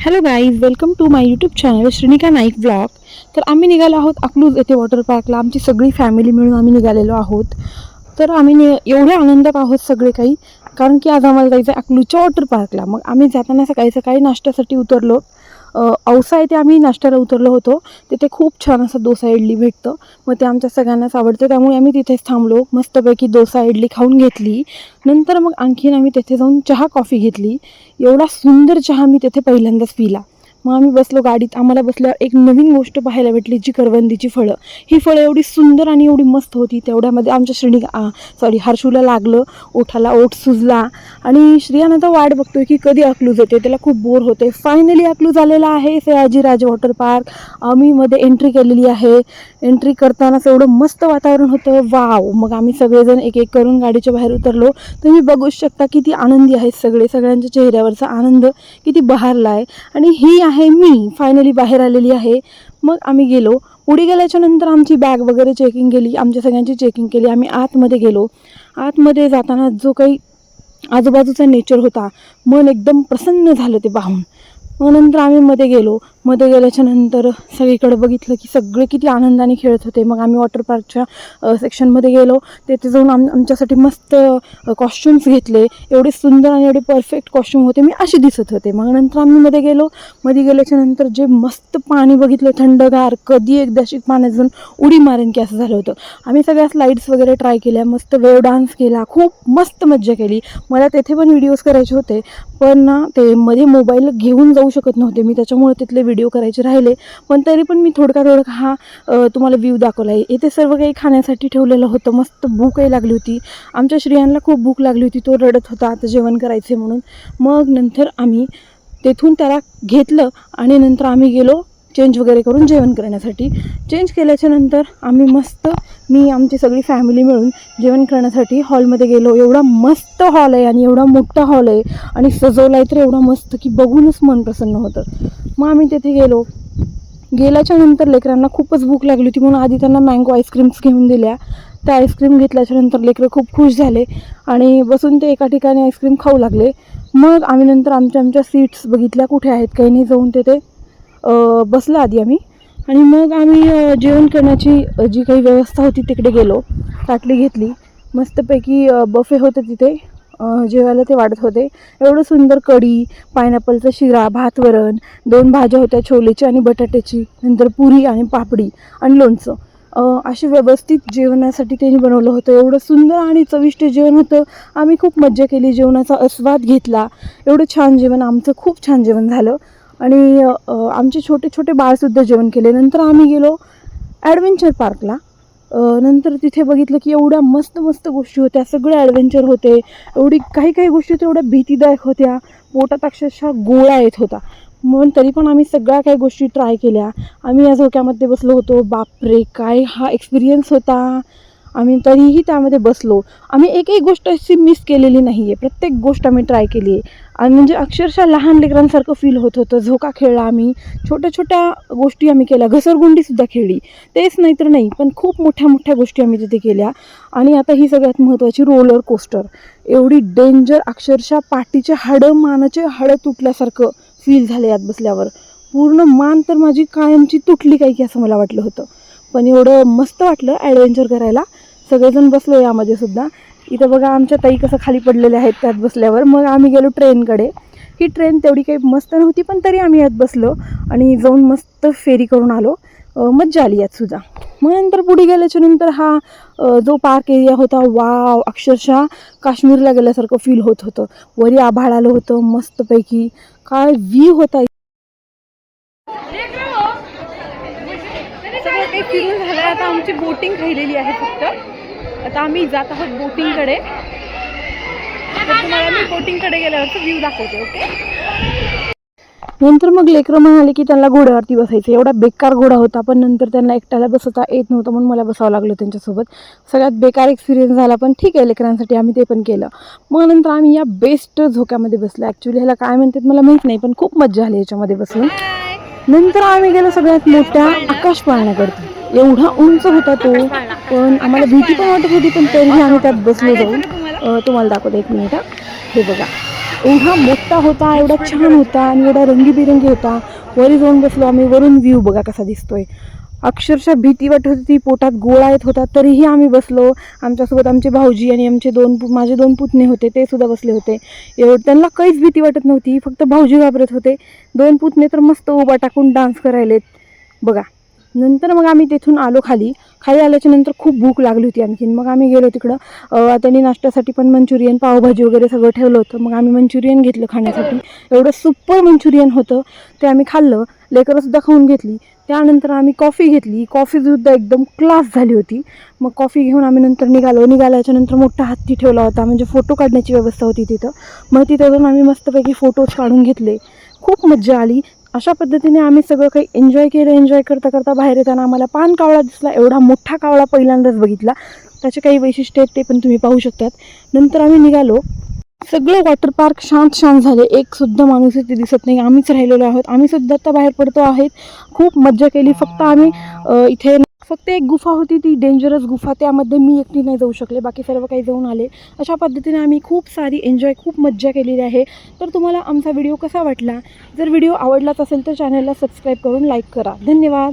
Hello guys welcome to my YouTube channel Shrinika Naik blog तर आम्ही निघालो आहोत अकलूज येथे वॉटर पार्कला आमची सगळी फॅमिली मिळून आम्ही निघालेलो आहोत. तर आम्ही नि एवढ्या आनंदात आहोत सगळे काही. कारण की आज आम्हाला जायचं आहे अकलूजच्या वॉटर पार्कला मग आम्ही जाताना सकाळी सकाळी नाश्त्यासाठी उतरलो. औसा येथे आम्ही नाश्त्याला उतरलो होतो. तिथे खूप छान असं डोसा इडली भेटतं. मग ते आमच्या सगळ्यांनाच आवडतं. त्यामुळे आम्ही तिथेच थांबलो. मस्तपैकी डोसा इडली खाऊन घेतली. नंतर मग आणखीन आम्ही तेथे जाऊन चहा कॉफी घेतली. एवढा सुंदर चहा मी तेथे पहिल्यांदाच पिला. मग आम्ही बसलो गाडीत. आम्हाला बसल्यावर एक नवीन गोष्ट पाहायला भेटली जी करवंदीची फळं. ही फळं एवढी सुंदर आणि एवढी मस्त होती. तेवढ्यामध्ये आमच्या श्रेणी सॉरी हर्षूला लागलं ओठाला ओठ सुजला. आणि श्रियानं तर वाट बघतोय की कधी अकलूज येते. त्याला खूप बोर होते फायनली अकलूज आलेला आहे सयाजीराजे वॉटर पार्क आम्ही मध्ये एंट्री केलेली आहे. एंट्री करतानाच एवढं मस्त वातावरण होतं. वाव मग आम्ही सगळेजण एक एक करून गाडीच्या बाहेर उतरलो. तुम्ही बघूच शकता किती आनंदी आहेत सगळे. सगळ्यांच्या चेहऱ्यावरचा आनंद किती बहारला आहे. आणि ही आहे मी. फायनली बाहेर आलेली आहे. मग आम्ही गेलो. पुढे गेल्याच्यानंतर आमची बॅग वगैरे चेकिंग केली. आमच्या सगळ्यांची चेकिंग केली. आम्ही आतमध्ये गेलो. आतमध्ये जाताना जो काही आजूबाजूचा नेचर होता मन एकदम प्रसन्न झालं ते पाहून. मग नंतर आम्ही मध्ये गेलो. मध्ये गेल्याच्यानंतर सगळीकडे बघितलं की सगळे किती आनंदाने खेळत होते. मग आम्ही वॉटर पार्कच्या सेक्शनमध्ये गेलो. तेथे जाऊन आम आमच्यासाठी मस्त कॉस्ट्युम्स घेतले. एवढे सुंदर आणि एवढे परफेक्ट कॉस्ट्युम होते. मी असे दिसत होते. मग नंतर आम्ही मध्ये गेलो. मध्ये गेल्याच्यानंतर जे मस्त पाणी बघितलं थंडगार कधी एकदा शिक पाण्यात जाऊन उडी मारेन की असं झालं होतं. आम्ही सगळ्या स्लाईड्स वगैरे ट्राय केल्या. मस्त वेव डान्स केला. खूप मस्त मज्जा केली. मला तेथे पण व्हिडिओज करायचे होते. पण ना ते मध्ये मोबाईल घेऊन जाऊ शकत नव्हते. मी त्याच्यामुळे तिथले व्हिडिओ करायचे राहिले पण तरी पण मी थोडका थोडका हा तुम्हाला व्ह्यू दाखवला. आहे इथे सर्व काही खाण्यासाठी ठेवलेलं होतं. मस्त भूकही लागली होती. आमच्या श्रियांना खूप भूक लागली होती. तो रडत होता आता जेवण करायचे म्हणून. मग नंतर आम्ही तेथून त्याला घेतलं आणि नंतर आम्ही गेलो चेंज वगैरे करून जेवण करण्यासाठी. चेंज केल्याच्यानंतर आम्ही मस्त मी आमची सगळी फॅमिली मिळून जेवण करण्यासाठी हॉलमध्ये गेलो. एवढा मस्त हॉल आहे आणि एवढा मोठा हॉल आहे. आणि सजवला आहे तर एवढा मस्त की बघूनच मन प्रसन्न होतं. मग आम्ही तिथे गेलो. गेल्याच्यानंतर लेकरांना खूपच भूक लागली होती म्हणून आधी त्यांना मँगो आईस्क्रीम्स घेऊन दिल्या. त्या आईस्क्रीम घेतल्याच्या नंतर लेकरं खूप खुश झाले आणि बसून ते एका ठिकाणी आईस्क्रीम खाऊ लागले. मग आम्ही नंतर आमच्या आमच्या सीट्स बघितल्या कुठे आहेत काही नाही जाऊन तिथे बसलं आधी आम्ही. आणि मग आम्ही जेवण करण्याची जी काही व्यवस्था होती तिकडे गेलो ताटली घेतली. मस्तपैकी बफे होते तिथे. जेवायला ते वाढत होते. एवढं सुंदर कढी पायनॅपलचा शिरा भात वरण दोन भाज्या होत्या छोलेची आणि बटाट्याची नंतर पुरी आणि पापडी आणि लोणचं. असे व्यवस्थित जेवणासाठी त्यांनी बनवलं होतं. एवढं सुंदर आणि चविष्ट जेवण होतं. आम्ही खूप मज्जा केली जेवणाचा आस्वाद घेतला. एवढं छान जेवण आमचं खूप छान जेवण झालं. आणि आमचे छोटे छोटे बाळसुद्धा जेवण केले. नंतर आम्ही गेलो ॲडव्हेंचर पार्कला नंतर तिथे बघितलं की एवढ्या मस्त मस्त गोष्टी होत्या. सगळ्या ॲडव्हेंचर होते. एवढी काही काही गोष्टी होत्या एवढ्या भीतीदायक होत्या. पोटात अक्षरशः गोळा येत होता. म्हणून तरी पण आम्ही सगळ्या काही गोष्टी ट्राय केल्या. आम्ही या झोक्यामध्ये बसलो होतो. बापरे! काय हा एक्सपिरियन्स होता. आम्ही तरीही त्यामध्ये बसलो. आम्ही एक एक गोष्ट अशी मिस केलेली नाही आहे प्रत्येक गोष्ट आम्ही ट्राय केली आहे आणि म्हणजे अक्षरशः लहान लेकरांसारखं फील होत होतं. झोका खेळला आम्ही. छोट्या छोट्या गोष्टी आम्ही केल्या. घसरगुंडीसुद्धा खेळली. तेच नाही तर नाही पण खूप मोठ्या मोठ्या गोष्टी आम्ही तिथे केल्या. आणि आता ही सगळ्यात महत्त्वाची रोलर कोस्टर एवढी डेंजर अक्षरशः पाठीचे हाडं मानाचे हाडं तुटल्यासारखं फील झालं यात बसल्यावर. पूर्ण मान तर माझी कायमची तुटली काही की असं मला वाटलं होतं. पण एवढं मस्त वाटलं ॲडव्हेंचर करायला. सगळेजण बसलो यामध्ये सुद्धा. इथं बघा आमच्या ताई कसं खाली पडलेल्या आहेत त्यात बसल्यावर. मग आम्ही गेलो ट्रेनकडे. ही ट्रेन तेवढी काही मस्त नव्हती पण तरी आम्ही यात बसलो आणि जाऊन मस्त फेरी करून आलो. मज्जा आली यात सुद्धा. मग नंतर पुढे गेल्याच्यानंतर हा जो पार्क एरिया होता वाव अक्षरशः काश्मीरला गेल्यासारखं फील होत होतं. वरी आभाळ आलं होतं मस्तपैकी. काय व्ह्यू होता सगळं काही फिरून झालं आता आमची बोटिंग राहिलेली आहे फक्त. आता आम्ही जात आहोत बोटिंगकडे. तर तुम्हाला मी बोटिंगकडे गेल्यावरचा व्ह्यू दाखवते ओके नंतर मग लेकरं म्हणाले की त्यांना घोड्यावरती बसायचं एवढा बेकार घोडा होता पण नंतर त्यांना एकट्याला बसवता येत नव्हतं म्हणून मला बसावं लागलं त्यांच्यासोबत. सगळ्यात बेकार एक्सपिरियन्स झाला पण ठीक आहे लेकरांसाठी आम्ही ते पण केलं. मग नंतर आम्ही या बेस्ट झोक्यामध्ये बसलो. ॲक्च्युली ह्याला काय म्हणतात मला माहीत नाही पण खूप मज्जा आली याच्यामध्ये बसून. नंतर आम्ही गेलो सगळ्यात मोठ्या आकाश पाळण्याकडे एवढा उंच होता तो. पण आम्हाला भीती पण वाटत होती पण तरीही आम्ही त्यात बसलो जाऊन. तुम्हाला दाखवते एक मिनिट हा. हे बघा. एवढा मोठा होता एवढा छान होता आणि एवढा रंगीबिरंगी होता. वरी जाऊन बसलो आम्ही वरून व्ह्यू बघा कसा दिसतोय. अक्षरशः भीती वाटत होती पोटात गोळा येत होता. तरीही आम्ही बसलो. आमच्यासोबत आमचे भाऊजी आणि आमचे दोन माझे दोन पुतणे होते ते सुद्धा बसले होते. एवढं त्यांना काहीच भीती वाटत नव्हती फक्त भाऊजी घाबरत होते. दोन पुतणे तर मस्त उभा टाकून डान्स करायलेत. बघा. नंतर मग आम्ही तिथून आलो खाली. खाली आल्याच्यानंतर खूप भूक लागली होती आणखीन. मग आम्ही गेलो तिकडं. त्यांनी नाश्त्यासाठी पण मंचुरियन पावभाजी वगैरे सगळं ठेवलं होतं. मग आम्ही मंचुरियन घेतलं खाण्यासाठी. एवढं सुपर मंचुरियन होतं. ते आम्ही खाल्लं. लेकरंसुद्धा खाऊन घेतली. त्यानंतर आम्ही कॉफी घेतली. कॉफीसुद्धा एकदम क्लास झाली होती. मग कॉफी घेऊन आम्ही नंतर निघालो. निघाल्याच्या नंतर मोठा हत्ती ठेवला होता. म्हणजे फोटो काढण्याची व्यवस्था होती तिथं. मग तिथं जाऊन आम्ही मस्तपैकी फोटोज काढून घेतले. खूप मज्जा आली. अशा पद्धतीने आम्ही सगळं काही एन्जॉय केलं एन्जॉय करता करता बाहेर येताना आम्हाला पान कावळा दिसला एवढा मोठा कावळा पहिल्यांदाच बघितला. त्याचे काही वैशिष्ट्य आहेत ते पण तुम्ही पाहू शकतात. नंतर आम्ही निघालो. सगळे वॉटर पार्क शांत शांत झाले. एक सुद्धा माणूस इथे दिसत नाही. आम्हीच राहिलेलो आहोत. आम्ही सुद्धा आता बाहेर पडतो आहेत. खूप मज्जा केली. फक्त आम्ही इथे फक्त एक गुफा होती ती डेंजरस गुफा. त्यामध्ये मी एकटी नाही जाऊ शकले बाकी सर्व काही जाऊन आले. अशा पद्धतीने आम्ही खूप सारी एन्जॉय खूप मज्जा केलेली आहे. तर तुम्हाला आमचा व्हिडिओ कसा वाटला? जर व्हिडिओ आवडलाच असेल तर चॅनलला सबस्क्राईब करून लाईक करा. धन्यवाद!